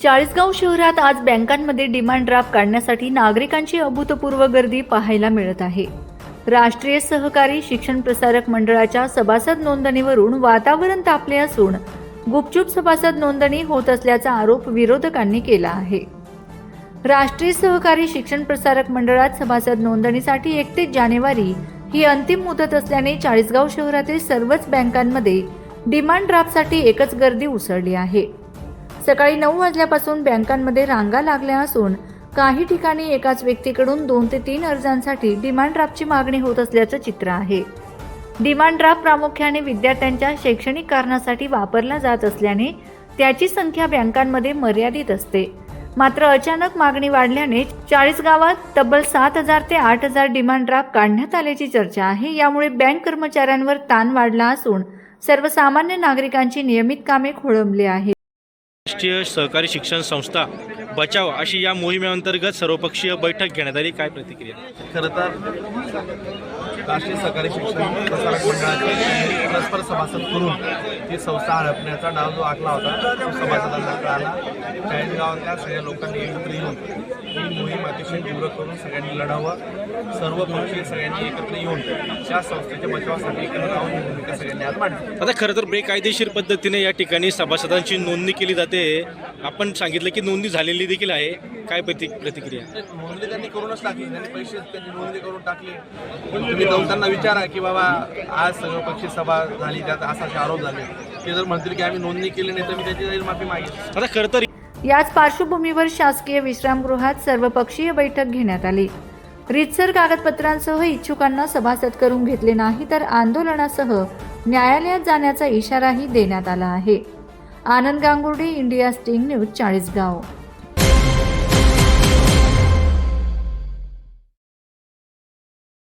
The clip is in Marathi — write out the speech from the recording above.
चाळीसगाव शहरात आज बँकांमध्ये डिमांड ड्राफ्ट काढण्यासाठी नागरिकांची अभूतपूर्व गर्दी पाहायला मिळत आहे. राष्ट्रीय सहकारी शिक्षण प्रसारक मंडळाच्या सभासद नोंदणीवरून वातावरण तापले असून गुपचूप सभासद नोंदणी होत असल्याचा आरोप विरोधकांनी केला आहे. राष्ट्रीय सहकारी शिक्षण प्रसारक मंडळात सभासद नोंदणीसाठी एकतीस जानेवारी ही अंतिम मुदत असल्याने चाळीसगाव शहरातील सर्वच बँकांमध्ये डिमांड ड्राफ्टसाठी एकच गर्दी उसळली आहे. सकाळी नऊ वाजल्यापासून बँकांमध्ये रांगा लागल्या असून काही ठिकाणी एकाच व्यक्तीकडून दोन ते तीन अर्जांसाठी डिमांड ड्राफ्टची मागणी होत असल्याचं चित्र आहे. डिमांड ड्राफ्ट प्रामुख्याने विद्यार्थ्यांच्या शैक्षणिक कारणासाठी वापरला जात असल्याने त्याची संख्या बँकांमध्ये मर्यादित असते. मात्र अचानक मागणी वाढल्याने चाळीस गावात तब्बल सात हजार ते आठ हजार डिमांड ड्राफ्ट काढण्यात आल्याची चर्चा आहे. यामुळे बँक कर्मचाऱ्यांवर ताण वाढला असून सर्वसामान्य नागरिकांची नियमित कामे खोळंबली आहेत. राष्ट्रीय सहकारी शिक्षण संस्था बचाव अशी या मोहिमेअंतर्गत सर्वपक्षीय बैठक घेण्यात आली. काय प्रतिक्रिया? खरं तर राष्ट्रीय सहकारी शिक्षण प्रसारक मंडळाचे परस्पर सभासद करून ती संस्था हडपण्याचा डाव जो आखला होता तो सभासदांना कळाला. चाळीसगावातल्या सगळ्या लोकांनी एकत्र येऊन ही मोहीम अतिशय तीव्र करून सगळ्यांनी लढावं सर्व पक्षी सगळ्यांनी एकत्र येऊन त्या संस्थेच्या बचावासाठी एकत्र राहून ही भूमिका सगळ्यांनी आज मांडली. आता खरं तर बेकायदेशीर पद्धतीने या ठिकाणी सभासदांची नोंदणी केली जाते. आपण सांगितलं की नोंदणी झालेली देखील आहे. काय प्रति प्रतिक्रिया? नोंदणी त्यांनी करूनच टाकली. त्यांनी पैसे त्यांनी नोंदणी करून टाकली. पण तुम्ही त्यांना विचारा की बाबा आज सर्वपक्षी सभा झाली त्यात असाचे आरोप झाले. ते जर म्हणतील की आम्ही नोंदणी केली नाही तर मी त्याची माफी मागेल आता खरं तर याच पार्श्वभूमीवर शासकीय विश्रामगृहात सर्वपक्षीय बैठक घेण्यात आली. रितसर कागदपत्रांसह इच्छुकांना सभासद करून घेतले नाही तर आंदोलनासह न्यायालयात जाण्याचा इशाराही देण्यात आला आहे. Anand Gangurde India sting news Chalisgaon.